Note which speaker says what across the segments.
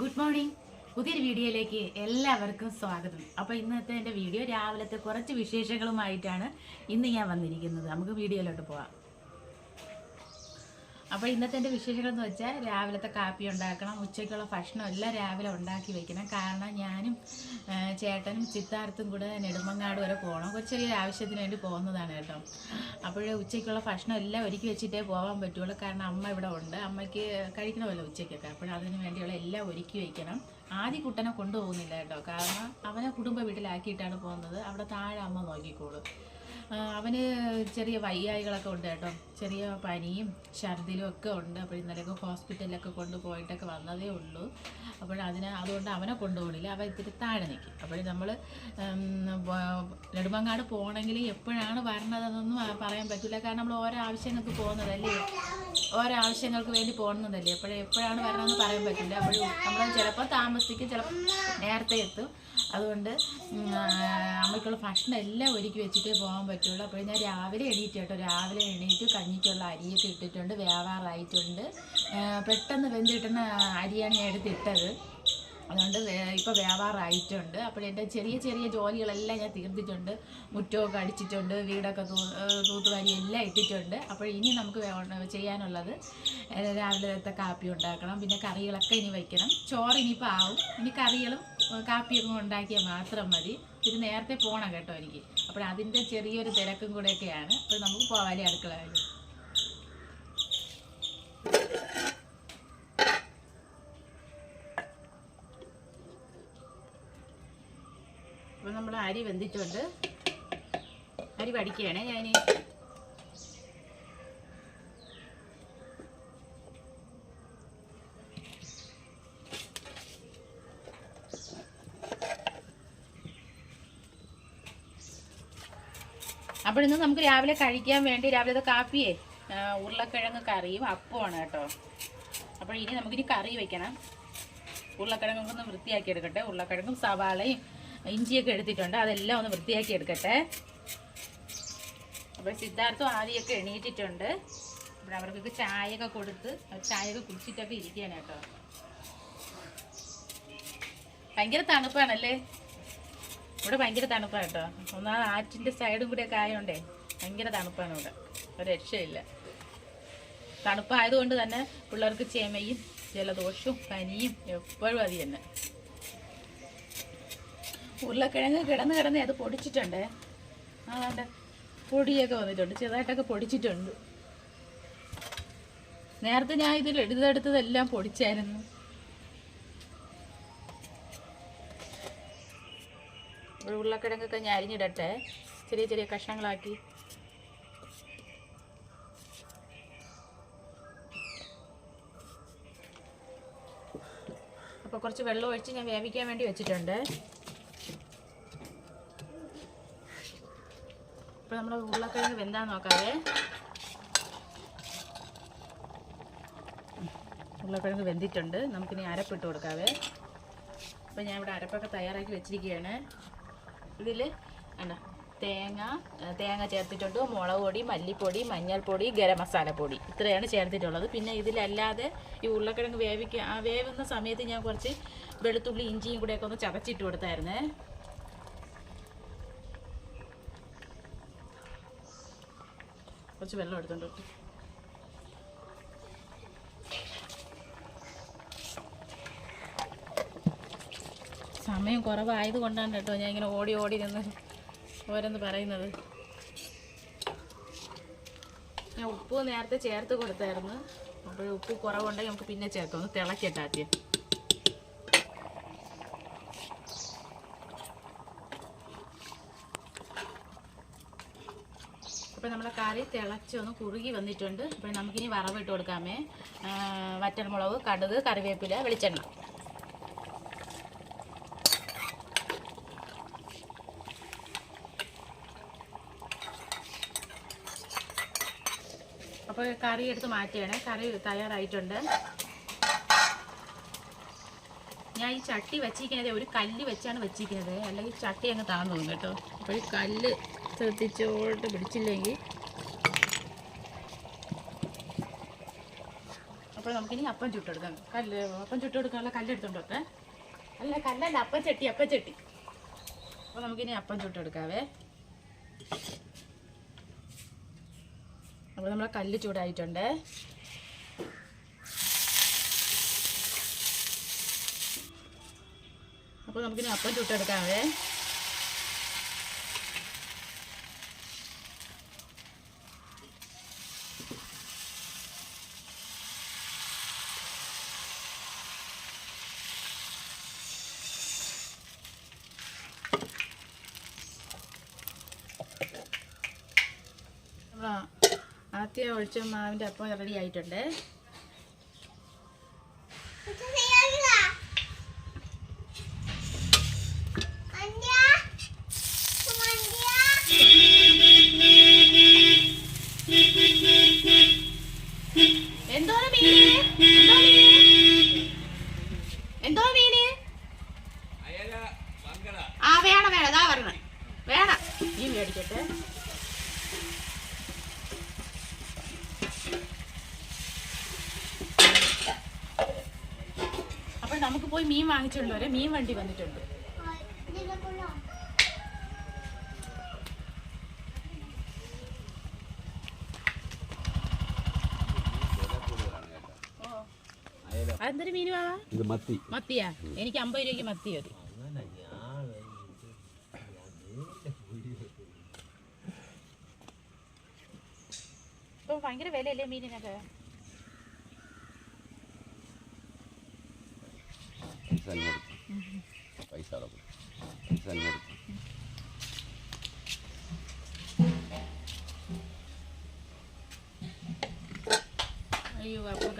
Speaker 1: Good morning. പുതിയൊരു വീഡിയോയിലേക്ക് എല്ലാവർക്കും സ്വാഗതം. അപ്പോൾ ഇന്നത്തെ എന്റെ വീഡിയോ രാവിലത്തെ കുറച്ച് വിശേഷങ്ങളുമായിട്ടാണ് ഇന്ന് ഞാൻ വന്നിരിക്കുന്നത്. നമുക്ക് വീഡിയോയിലോട്ട് പോവാം. അപ്പോൾ ഇന്നത്തെ എന്റെ വിശേഷങ്ങൾ എന്ന് വെച്ചാൽ രാവിലത്തെ കാപ്പി ഉണ്ടാക്കണം ഉച്ചയ്ക്കുള്ള ഭക്ഷണം എല്ലാം രാവിലെ ഉണ്ടാക്കി വെക്കണം. കാരണം ഞാനും ചേട്ടനും ചിത്താർത്തും കൂടെ നെടുമങ്ങാട് വരെ പോകണം ഒരു ചെറിയൊരു ആവശ്യത്തിന് വേണ്ടി പോകുന്നതാണ് കേട്ടോ. അപ്പോഴേ ഉച്ചയ്ക്കുള്ള ഭക്ഷണം എല്ലാം ഒരുക്കി വെച്ചിട്ടേ പോകാൻ പറ്റുള്ളൂ. കാരണം അമ്മ ഇവിടെ ഉണ്ട്. അമ്മയ്ക്ക് കഴിക്കണമല്ലോ ഉച്ചയ്ക്കൊക്കെ. അപ്പോൾ അതിന് വേണ്ടിയുള്ള എല്ലാം ഒരുക്കി വെക്കണം. ആദ്യ കുട്ടനെ കൊണ്ടുപോകുന്നില്ല കേട്ടോ. കാരണം അവനെ കുടുംബ വീട്ടിലാക്കിയിട്ടാണ് പോകുന്നത്. അവിടെ താഴെ അമ്മ നോക്കിക്കോളും. അവന് ചെറിയ വയ്യായികളൊക്കെ ഉണ്ട് കേട്ടോ. ചെറിയ പനിയും ഛർദിലും ഒക്കെ ഉണ്ട്. അപ്പോൾ ഇന്നലെയൊക്കെ ഹോസ്പിറ്റലിലൊക്കെ കൊണ്ടുപോയിട്ടൊക്കെ വന്നതേ ഉള്ളൂ. അപ്പോൾ അതിന് അതുകൊണ്ട് അവനെ കൊണ്ടുപോകണില്ല. അവൻ ഇത്തിരി താഴെ നിൽക്കും. അപ്പോൾ നമ്മൾ നെടുമങ്ങാട് പോകണമെങ്കിൽ എപ്പോഴാണ് വരണതെന്നൊന്നും പറയാൻ പറ്റില്ല. കാരണം നമ്മൾ ഓരോ ആവശ്യങ്ങൾക്ക് പോകുന്നതല്ലേ? ഓരോ ആവശ്യങ്ങൾക്ക് വേണ്ടി പോകുന്നതല്ലേ? എപ്പോഴും എപ്പോഴാണ് വരണമെന്ന് പറയാൻ പറ്റില്ല. അപ്പോൾ നമ്മൾ ചിലപ്പോൾ താമസിക്കും ചിലപ്പോൾ നേരത്തെ എത്തും. അതുകൊണ്ട് അമ്മയ്ക്കുള്ള ഭക്ഷണം എല്ലാം ഒരുക്കി വെച്ചിട്ടേ പോകാൻ പറ്റുള്ളൂ. അപ്പോൾ ഞാൻ രാവിലെ എണീറ്റ് കേട്ടോ രാവിലെ എണീറ്റ് കഞ്ഞിക്കുള്ള അരിയൊക്കെ ഇട്ടിട്ടുണ്ട് വേവാറായിട്ടുണ്ട്. പെട്ടെന്ന് പെട്ടെന്ന് വെന്തിട്ടുന്ന അരിയാണ് ഞാൻ എടുത്തിട്ടത്. അതുകൊണ്ട് ഇപ്പോൾ വ്യാപാരമായിട്ടുണ്ട് അപ്പോൾ എന്റെ ചെറിയ ചെറിയ ജോലികളെല്ലാം ഞാൻ തീർത്തിട്ടുണ്ട്. മുറ്റമൊക്കെ അടിച്ചിട്ടുണ്ട് വീടൊക്കെ തൂ തൂത്തുവാരി എല്ലാം ഇട്ടിട്ടുണ്ട്. അപ്പോൾ ഇനി നമുക്ക് ചെയ്യാനുള്ളത് രാവിലത്തെ കാപ്പി ഉണ്ടാക്കണം പിന്നെ കറികളൊക്കെ ഇനി വയ്ക്കണം. ചോറ് ഇനിയിപ്പോൾ ആവും. ഇനി കറികളും കാപ്പിയൊക്കെ ഉണ്ടാക്കിയാൽ മാത്രം മതി. ഇത് നേരത്തെ പോകണം കേട്ടോ എനിക്ക്. അപ്പോൾ അതിന്റെ ചെറിയൊരു തിരക്കും കൂടെയൊക്കെയാണ്. അപ്പോൾ നമുക്ക് പോവാലേ അടുക്കളയിൽ അപ്പോൾ നമ്മൾ അരി വെന്തിട്ടുണ്ട്. അരി വടിക്കുകയാണേ ഞാൻ അപ്പോൾ ഇന്ന് നമുക്ക് രാവിലെ കഴിക്കാൻ വേണ്ടി രാവിലത്തെ കാപ്പിയേ ഉരുളക്കിഴങ്ങ് കറിയും അപ്പമാണ് കേട്ടോ. അപ്പോൾ ഇനി നമുക്കിനി കറി വെക്കണം. ഉരുളക്കിഴങ്ങ് ഒന്ന് വൃത്തിയാക്കി എടുക്കട്ടെ. ഉരുളക്കിഴങ്ങും സവാളയും ഇഞ്ചിയൊക്കെ എടുത്തിട്ടുണ്ട്. അതെല്ലാം ഒന്ന് വൃത്തിയാക്കി എടുക്കട്ടെ. അപ്പോൾ സിദ്ധാർത്ഥം ആദ്യമൊക്കെ എണീറ്റിട്ടുണ്ട്. അപ്പോൾ അവർക്കൊക്കെ ചായയൊക്കെ കൊടുത്ത് ചായയൊക്കെ കുടിച്ചിട്ടൊക്കെ ഇരിക്കുകയാണ് കേട്ടോ. ഭയങ്കര തണുപ്പാണല്ലേ? ഇവിടെ ഭയങ്കര തണുപ്പാണ് കേട്ടോ. ഒന്നാ ആറ്റിന്റെ സൈഡും കൂടെ ഒക്കെ ആയതുകൊണ്ടേ ഭയങ്കര തണുപ്പാണ് ഇവിടെ. ഒരു രക്ഷയില്ല. തണുപ്പായതുകൊണ്ട് തന്നെ പിള്ളേർക്ക് ചേമയും ജലദോഷവും പനിയും എപ്പോഴും അത് തന്നെ. ഉരുളക്കിഴങ്ങ് കിടന്ന് കിടന്ന് അത് പൊടിച്ചിട്ടുണ്ടേ. അതാണ്ട് പൊടിയൊക്കെ വന്നിട്ടുണ്ട്. ചെറുതായിട്ടൊക്കെ പൊടിച്ചിട്ടുണ്ട്. നേരത്തെ ഞാൻ ഇതിൽ എടുത്തെടുത്തതെല്ലാം പൊടിച്ചായിരുന്നു. ഉരുളക്കിഴങ്ങൊക്കെ ഞാൻ അരിഞ്ഞിടട്ടെ. ചെറിയ ചെറിയ കഷ്ണങ്ങളാക്കി. അപ്പോൾ കുറച്ച് വെള്ളം ഒഴിച്ച് ഞാൻ വേവിക്കാൻ വേണ്ടി വെച്ചിട്ടുണ്ട്. ഇപ്പോൾ നമ്മൾ ഉരുളക്കിഴങ്ങ് വെന്താൻ നോക്കാവേ. ഉരുളക്കിഴങ്ങ് വെന്തിട്ടുണ്ട്. നമുക്കിനി അരപ്പിട്ട് കൊടുക്കാവേ. അപ്പോൾ ഞാൻ ഇവിടെ അരപ്പൊക്കെ തയ്യാറാക്കി വെച്ചിരിക്കുകയാണ്. ഇതിൽ എന്താ തേങ്ങ തേങ്ങ ചേർത്തിട്ടുണ്ട്. മുളക് പൊടി മല്ലിപ്പൊടി മഞ്ഞൾപ്പൊടി ഗരം മസാലപ്പൊടി. ഇത്രയാണ് ചേർത്തിട്ടുള്ളത്. പിന്നെ ഇതിലല്ലാതെ ഈ ഉരുളക്കിഴങ്ങ് വേവിക്കുക ആ വേവുന്ന സമയത്ത് ഞാൻ കുറച്ച് വെളുത്തുള്ളി ഇഞ്ചിയും കൂടെയൊക്കെ ഒന്ന് ചതച്ചിട്ട് കൊടുത്തായിരുന്നേ. കുറച്ച് വെള്ളം എടുത്തോണ്ട് സമയം കുറവായത് കൊണ്ടാണ് കേട്ടോ ഞാൻ ഇങ്ങനെ ഓടി ഓടി നിന്ന് ഓരോന്ന് പറയുന്നത്. ഞാൻ ഉപ്പ് നേരത്തെ ചേർത്ത് കൊടുത്തായിരുന്നു. അപ്പോൾ ഉപ്പ് കുറവുണ്ടെങ്കിൽ നമുക്ക് പിന്നെ ചേർക്കാം. ഒന്ന് തിളക്കട്ടെ ആദ്യം. അപ്പോൾ നമ്മുടെ കറി തിളച്ച് ഒന്ന് കുറുകി വന്നിട്ടുണ്ട്. അപ്പോൾ നമുക്കിനി വറവിട്ട് കൊടുക്കാമേ. വറ്റൽമുളക് കടുക് കറിവേപ്പില വെളിച്ചെണ്ണ. അപ്പോൾ കറി എടുത്ത് മാറ്റിയാണ്. കറി തയ്യാറായിട്ടുണ്ട്. ഞാൻ ഈ ചട്ടി വെച്ചിരിക്കുന്നത് ഒരു കല്ല് വെച്ചാണ് വെച്ചിരിക്കുന്നത്. അല്ലെങ്കിൽ ചട്ടി അങ്ങ് താന്നു പോകും കേട്ടോ. അപ്പോൾ ഈ കല്ല് ശ്രദ്ധിച്ചോട്ട് പിടിച്ചില്ലെങ്കിൽ. അപ്പോൾ നമുക്കിനി അപ്പം ചുട്ടെടുക്കാം. കല്ല് അപ്പം ചുട്ടെടുക്കാനുള്ള കല്ല് എടുത്തോണ്ടോട്ടെ അല്ല കല്ലല്ല അപ്പം ചട്ടി അപ്പം ചട്ടി. അപ്പോൾ നമുക്കിനി അപ്പം ചുട്ടെടുക്കാവേ. അപ്പോൾ നമ്മളെ കല്ല് ചൂടായിട്ടുണ്ട്. അപ്പോൾ നമുക്കിനി അപ്പം ചുട്ടെടുക്കാവേ നമ്മൾ ആദ്യം ഒഴിച്ച മാവിന്റെ അപ്പം റെഡി ആയിട്ടുണ്ട് എന്തോ മീന് എന്തോ മീന് എന്തോ മീന് ആ വേണം വേണം അതാ പറഞ്ഞ വേണം ഈ മേടിക്കട്ടെ അപ്പോൾ നമുക്ക് പോയി മീൻ വാങ്ങിച്ചുള്ളവരെ വരാം മീൻ വണ്ടി വന്നിട്ടുണ്ട്. അതെന്തൊരു മീൻ വാവാ
Speaker 2: ഇത് മത്തി.
Speaker 1: മത്തിയാ? എനിക്ക് അമ്പത് രൂപയ്ക്ക് മത്തി മതി. ഇപ്പൊ ഭയങ്കര വിലയല്ലേ മീനിനൊക്കെ?
Speaker 2: പൈസ പൈസ പൈസ
Speaker 1: അയ്യോ അപ്പം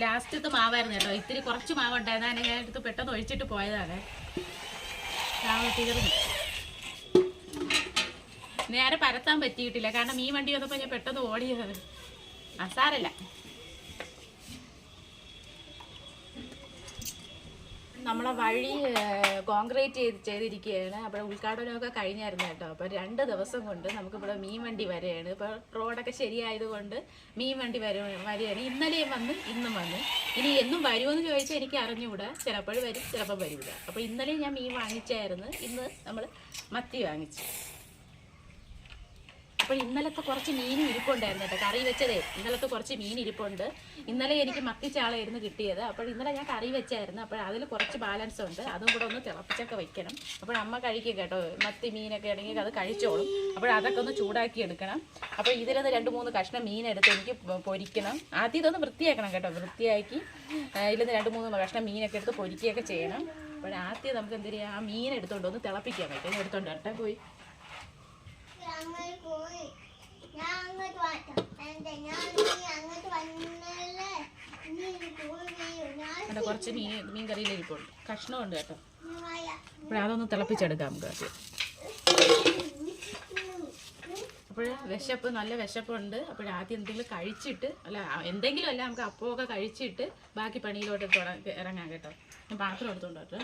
Speaker 1: ലാസ്റ്റത്തെ മാവായിരുന്നു കേട്ടോ. ഇത്തിരി കുറച്ച് മാവ് ഉണ്ടായിരുന്നു. ഞാൻ എടുത്ത് പെട്ടെന്ന് ഒഴിച്ചിട്ട് പോയതാണ്. മാവ് തീർന്നു നേരെ പരത്താൻ പറ്റിയിട്ടില്ല. കാരണം ഈ വണ്ടി വന്നപ്പോൾ ഞാൻ പെട്ടെന്ന് ഓടിയത്. അസാരല്ല. നമ്മളെ വഴി കോൺക്രീറ്റ് ചെയ്ത് ചെയ്തിരിക്കുകയാണ്. അപ്പോൾ ഉദ്ഘാടനമൊക്കെ കഴിഞ്ഞായിരുന്നു കേട്ടോ. അപ്പോൾ രണ്ട് ദിവസം കൊണ്ട് നമുക്കിവിടെ മീൻ വണ്ടി വരെയാണ് ഇപ്പോൾ റോഡൊക്കെ ശരിയായതുകൊണ്ട് മീൻ വണ്ടി വര വരികയാണ്. ഇന്നലെയും വന്ന് ഇന്നും വന്ന്. ഇനി എന്നും വരുമെന്ന് ചോദിച്ചാൽ എനിക്ക് അറിഞ്ഞുകൂടാ. ചിലപ്പോൾ വരും ചിലപ്പോൾ വരില്ല അപ്പോൾ ഇന്നലെ ഞാൻ മീൻ വാങ്ങിച്ചായിരുന്നു. ഇന്ന് നമ്മൾ മത്തി വാങ്ങിച്ചു. അപ്പോൾ ഇന്നലത്തെ കുറച്ച് മീൻ ഇരിപ്പുണ്ടായിരുന്നു കേട്ടോ. കറി വെച്ചതേ. ഇന്നലത്തെ കുറച്ച് മീൻ ഇരിപ്പുണ്ട്. ഇന്നലെ എനിക്ക് മത്തിച്ചാളായിരുന്നു കിട്ടിയത്. അപ്പോൾ ഇന്നലെ ഞാൻ കറി വെച്ചായിരുന്നു. അപ്പോൾ അതിൽ കുറച്ച് ബാലൻസ് ഉണ്ട്. അതും കൂടെ ഒന്ന് തിളപ്പിച്ചൊക്കെ വെക്കണം. അപ്പോൾ അമ്മ കഴിക്കും കേട്ടോ. മത്തി മീനൊക്കെ ആണെങ്കിൽ അത് കഴിച്ചോളും. അപ്പോൾ അതൊക്കെ ഒന്ന് ചൂടാക്കി എടുക്കണം. അപ്പോൾ ഇതിലൊന്ന് രണ്ട് മൂന്ന് കഷ്ണം മീൻ എടുത്ത് എനിക്ക് പൊരിക്കണം. ആദ്യം ഇതൊന്ന് വൃത്തിയാക്കണം കേട്ടോ. വൃത്തിയാക്കി ഇതിലൊന്ന് രണ്ട് മൂന്ന് കഷ്ണം മീനൊക്കെ എടുത്ത് പൊരിക്കുകയൊക്കെ ചെയ്യണം. അപ്പോൾ ആദ്യം നമുക്ക് എന്ത് ആ മീൻ എടുത്തുകൊണ്ട് ഒന്ന് തിളപ്പിക്കാൻ പറ്റും എടുത്തോണ്ട് കേട്ടോ പോയി. അവിടെ കുറച്ച് മീൻ മീൻ കറിയിൽ ഇരിപ്പുണ്ട് കഷ്ണമുണ്ട് കേട്ടോ.
Speaker 3: അപ്പോഴേ
Speaker 1: അപ്പോൾ അതൊന്ന് തിളപ്പിച്ചെടുക്കാം നമുക്ക്. ആദ്യം അപ്പോൾ വിശപ്പ് നല്ല വിശപ്പുണ്ട്. അപ്പോൾ ആദ്യം എന്തെങ്കിലും കഴിച്ചിട്ട് അല്ല എന്തെങ്കിലും അല്ല നമുക്ക് അപ്പമൊക്കെ കഴിച്ചിട്ട് ബാക്കി പണിയിലോട്ട് ഇറങ്ങാം കേട്ടോ. ഞാൻ പാത്രം എടുത്തോണ്ടോ കേട്ടോ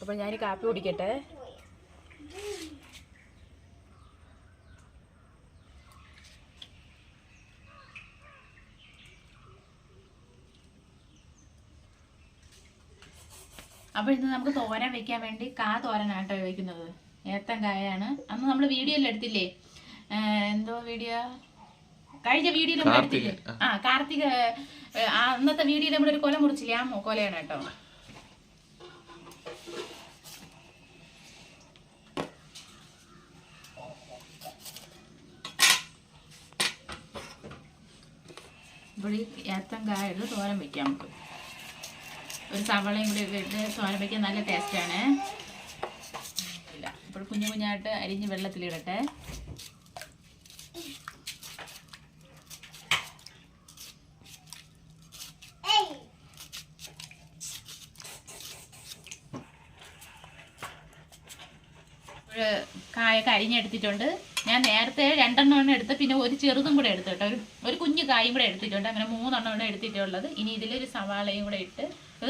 Speaker 1: അപ്പോൾ ഞാൻ കാപ്പി കുടിക്കട്ടെ. അപ്പോൾ ഇന്ന് നമുക്ക് തോരൻ വെക്കാൻ വേണ്ടി കാ തോരനാട്ടോ വെക്കുന്നത് ഏത്തൻ കായാണ്. അന്ന് നമ്മൾ വീഡിയോയിൽ എടുത്തില്ലേ? എന്തോ വീഡിയോ കഴിഞ്ഞ വീഡിയോ നമ്മൾ എടുത്തില്ലേ? ആ കാർത്തിക അന്നത്തെ വീഡിയോ നമ്മൾ ഒരു കൊല മുറിച്ചില്ലേ? ആ കൊലയാണ് കേട്ടോ. ഇവിടെ ഏത്തൻ കായുള്ള തോരൻ വെക്കാം നമുക്ക്. ഒരു സവളയും കൂടി ഇട്ട് തോരൻ വെക്കാൻ നല്ല ടേസ്റ്റാണ് ഇപ്പോൾ കുഞ്ഞു കുഞ്ഞായിട്ട് അരിഞ്ഞ് വെള്ളത്തിലിടട്ടെ. കായൊക്കെ അരിഞ്ഞെടുത്തിട്ടുണ്ട്. ഞാൻ നേരത്തെ രണ്ടെണ്ണമാണ് എടുത്ത് പിന്നെ ഒരു ചെറുതും കൂടെ എടുത്തു കേട്ടോ. ഒരു ഒരു കുഞ്ഞു കായും കൂടെ എടുത്തിട്ടുണ്ട്. അങ്ങനെ മൂന്നെണ്ണമാണ് എടുത്തിട്ടുള്ളത്. ഇനി ഇതിലൊരു സവാളയും കൂടെ ഇട്ട്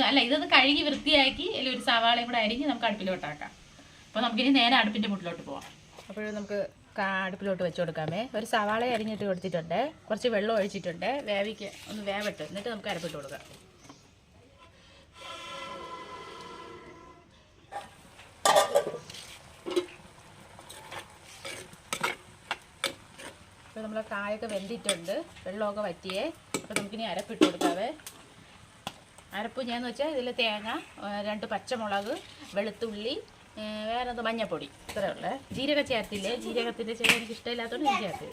Speaker 1: അല്ല ഇതൊന്ന് കഴുകി വൃത്തിയാക്കി ഇതിലൊരു ഒരു സവാളയും കൂടെ അരിഞ്ഞ് നമുക്ക് അടുപ്പിലോട്ടാക്കാം അപ്പോൾ നമുക്കിനി നേരെ അടുപ്പിന്റെ മുട്ടിലോട്ട് പോവാം. അപ്പോഴും നമുക്ക് അടുപ്പിലോട്ട് വെച്ച് കൊടുക്കാമേ. ഒരു സവാള അരിഞ്ഞിട്ട് കൊടുത്തിട്ടുണ്ട്. കുറച്ച് വെള്ളം ഒഴിച്ചിട്ടുണ്ട്. വേവിക്ക് ഒന്ന് വേവട്ട്. എന്നിട്ട് നമുക്ക് അരപ്പിട്ട് കൊടുക്കാം. ഇപ്പൊ നമ്മൾ കായൊക്കെ വെന്തിട്ടുണ്ട്. വെള്ളമൊക്കെ വറ്റിയേ. അപ്പോൾ നമുക്കിനി അരപ്പിട്ട് കൊടുക്കാവേ. അരപ്പ് ഞാൻ വെച്ചാൽ ഇതിൽ തേങ്ങ രണ്ട് പച്ചമുളക് വെളുത്തുള്ളി വേറെ എന്താ മഞ്ഞപ്പൊടി. ഇത്രേ ഉള്ളേ. ജീരക ചേർത്തില്ലേ ജീരകത്തിന്റെ ചേർ എനിക്ക് ഇഷ്ടമില്ലാത്തതുകൊണ്ട് ഞാൻ ചേർത്ത്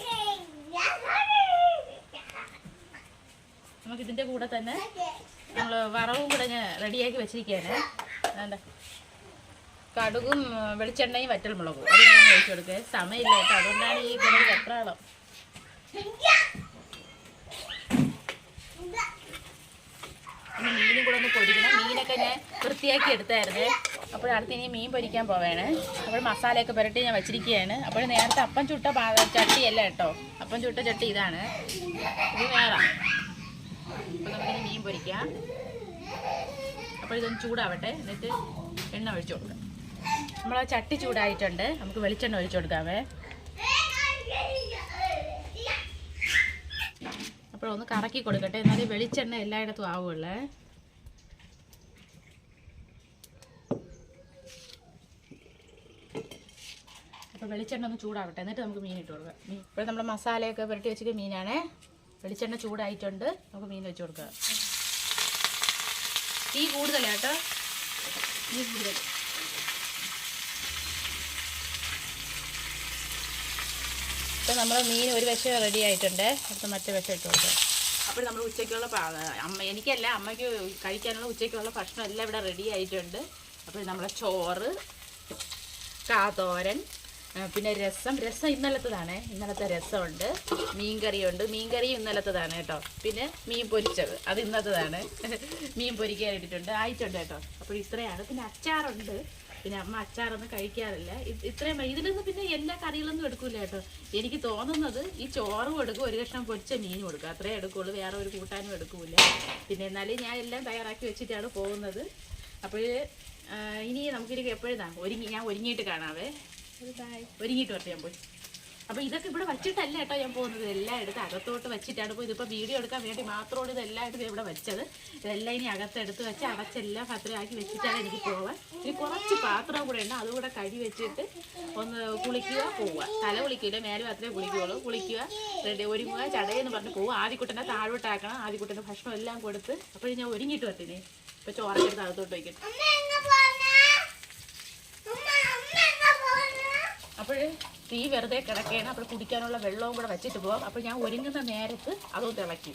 Speaker 1: ഇതിന്റെ കൂടെ തന്നെ നമ്മൾ വറവും കൂടെ ഞാൻ റെഡിയാക്കി വെച്ചിരിക്കുകയാണ്. വേണ്ട കടുകും വെളിച്ചെണ്ണയും വറ്റൽമുളകും. അത് ഞാൻ കഴിച്ചു കൊടുക്കുക സമയമില്ല കേട്ടോ. അതുകൊണ്ടാണ് ഈ വെപ്രാളം. ഇനി മീനും കൂടെ ഒന്ന് പൊടിക്കണം മീനൊക്കെ ഞാൻ വൃത്തിയാക്കി എടുത്തായിരുന്നേ. അപ്പോൾ അടുത്ത് ഇനി മീൻ പൊരിക്കാൻ പോവേണേ. അപ്പോൾ മസാലയൊക്കെ പുരട്ടി ഞാൻ വെച്ചിരിക്കുകയാണ്. അപ്പോൾ നേരത്തെ അപ്പം ചുട്ട ചട്ടിയല്ല കേട്ടോ. അപ്പം ചുട്ട ചട്ടി ഇതാണ്. ഇത് വേറെ. അപ്പോൾ നമുക്കിനി മീൻ പൊരിക്കാം. അപ്പോൾ ഇതൊന്ന് ചൂടാവട്ടെ. എന്നിട്ട് എണ്ണ ഒഴിച്ചു കൊടുക്കാം. നമ്മൾ ആ ചട്ടി ചൂടായിട്ടുണ്ട്. നമുക്ക് വെളിച്ചെണ്ണ ഒഴിച്ചു കൊടുക്കാമേ അപ്പോൾ ഒന്ന് കറക്കി കൊടുക്കട്ടെ. എന്നാലേ വെളിച്ചെണ്ണ എല്ലായിടത്തും ആവുള്ളേ. അപ്പോൾ വെളിച്ചെണ്ണ ഒന്ന് ചൂടാവട്ടെ. എന്നിട്ട് നമുക്ക് മീൻ ഇട്ട് കൊടുക്കാം. മീൻ. ഇപ്പോൾ നമ്മൾ മസാലയൊക്കെ പുരട്ടി വെച്ചിട്ട് മീനാണേ. വെളിച്ചെണ്ണ ചൂടായിട്ടുണ്ട്. നമുക്ക് മീൻ വെച്ച് കൊടുക്കുക തീ കൂടുതലാട്ടോ തീ കൂടുതൽ. ഇപ്പം നമ്മൾ മീൻ ഒരു വശം റെഡി ആയിട്ടുണ്ട്. അടുത്ത മറ്റേ വശം ഇട്ട് കൊടുക്കാം. അപ്പോൾ നമ്മൾ ഉച്ചയ്ക്കുള്ള അമ്മ എനിക്കല്ല അമ്മയ്ക്ക് കഴിക്കാനുള്ള ഉച്ചയ്ക്കുള്ള ഭക്ഷണം എല്ലാം ഇവിടെ റെഡി ആയിട്ടുണ്ട്. അപ്പോൾ നമ്മളെ ചോറ് കാതോരൻ പിന്നെ രസം രസം ഇന്നലത്തതാണ്. ഇന്നലത്തെ രസമുണ്ട്. മീൻകറിയുണ്ട്. മീൻകറി ഇന്നലത്തതാണ് കേട്ടോ. പിന്നെ മീൻ പൊരിച്ചത്. അത് ഇന്നത്തതാണ് മീൻ പൊരിക്കാൻ ഇട്ടിട്ടുണ്ട്. ആയിട്ടുണ്ട് കേട്ടോ. അപ്പോൾ ഇത്രയാണ്. പിന്നെ അച്ചാറുണ്ട്. പിന്നെ അമ്മ അച്ചാറൊന്നും കഴിക്കാറില്ല. ഇത് ഇത്രയും ഇതിലൊന്നും പിന്നെ എല്ലാ കറികളൊന്നും എടുക്കില്ല കേട്ടോ. എനിക്ക് തോന്നുന്നത് ഈ ചോറും എടുക്കും ഒരു കഷ്ണം പൊരിച്ച മീനും എടുക്കും. അത്രേ എടുക്കുള്ളൂ. വേറെ ഒരു കൂട്ടാനും എടുക്കില്ല പിന്നെ എന്നാലും ഞാൻ എല്ലാം തയ്യാറാക്കി വെച്ചിട്ടാണ് പോകുന്നത്. അപ്പോൾ ഇനി നമുക്കിരിക്കും എപ്പോഴും ഒരുങ്ങി ഞാൻ ഒരുങ്ങിയിട്ട് കാണാവേ. ഒരുങ്ങിയിട്ട് വരട്ടെ ഞാൻ പോയി. അപ്പോൾ ഇതൊക്കെ ഇവിടെ വച്ചിട്ടല്ല കേട്ടോ ഞാൻ പോകുന്നത്. എല്ലാം എടുത്ത് അകത്തോട്ട് വെച്ചിട്ടാണ് പോയി. ഇതിപ്പോൾ വീഡിയോ എടുക്കാൻ വേണ്ടി മാത്രമാണ് ഇതെല്ലാം എടുത്ത് ഇവിടെ വെച്ചത്. ഇതെല്ലാം ഇനി അകത്തെടുത്ത് വെച്ച് അടച്ചെല്ലാം ഭദ്രമാക്കി വെച്ചിട്ടാണ് എനിക്ക് പോവാൻ. ഇനി കുറച്ച് പാത്രം കൂടെ ഉണ്ട്. അതുകൂടെ കഴി വെച്ചിട്ട് ഒന്ന് കുളിക്കുക പോവുക. തല കുളിക്കില്ല മേലെ മാത്രമേ കുളിക്കുകയുള്ളൂ കുളിക്കുക റെഡി ഒരുങ്ങുക ചടയെന്ന് പറഞ്ഞ് പോവുക. ആദ്യക്കുട്ടനെ താഴോട്ടാക്കണം ആദ്യക്കുട്ടന്റെ ഭക്ഷണം എല്ലാം കൊടുത്ത്. അപ്പോഴും ഞാൻ ഒരുങ്ങിയിട്ട് വരത്തില്ലേ ഇപ്പോൾ ചോറൊക്കെ എടുത്ത് അകത്തോട്ട് വയ്ക്കും
Speaker 3: അമ്മ എങ്ങ പോണ അമ്മ അമ്മ എങ്ങ പോണ
Speaker 1: അപ്പോൾ തീ വെറുതെ കിടക്കുകയാണ്. അപ്പോൾ കുടിക്കാനുള്ള വെള്ളവും കൂടെ വെച്ചിട്ട് പോകാം അപ്പോൾ ഞാൻ ഒരുങ്ങുന്ന നേരത്ത് അതും
Speaker 3: തിളക്കി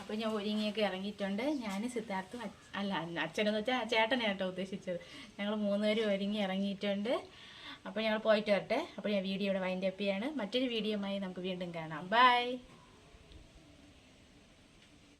Speaker 1: അപ്പോൾ ഞാൻ ഒരുങ്ങിയൊക്കെ ഇറങ്ങിയിട്ടുണ്ട്. ഞാൻ സിദ്ധാർത്ഥ അല്ല അച്ഛനെന്ന് വെച്ചാൽ ചേട്ടനെ കേട്ടോ ഉദ്ദേശിച്ചത്. ഞങ്ങൾ മൂന്നുപേരും ഒരുങ്ങി ഇറങ്ങിയിട്ടുണ്ട്. അപ്പോൾ ഞങ്ങൾ പോയിട്ട് വരട്ടെ. അപ്പോൾ ഞാൻ വീഡിയോ ഇവിടെ വൈൻഡപ്പ് ചെയ്യാണ്. മറ്റൊരു വീഡിയോയുമായി നമുക്ക് വീണ്ടും കാണാം. ബൈ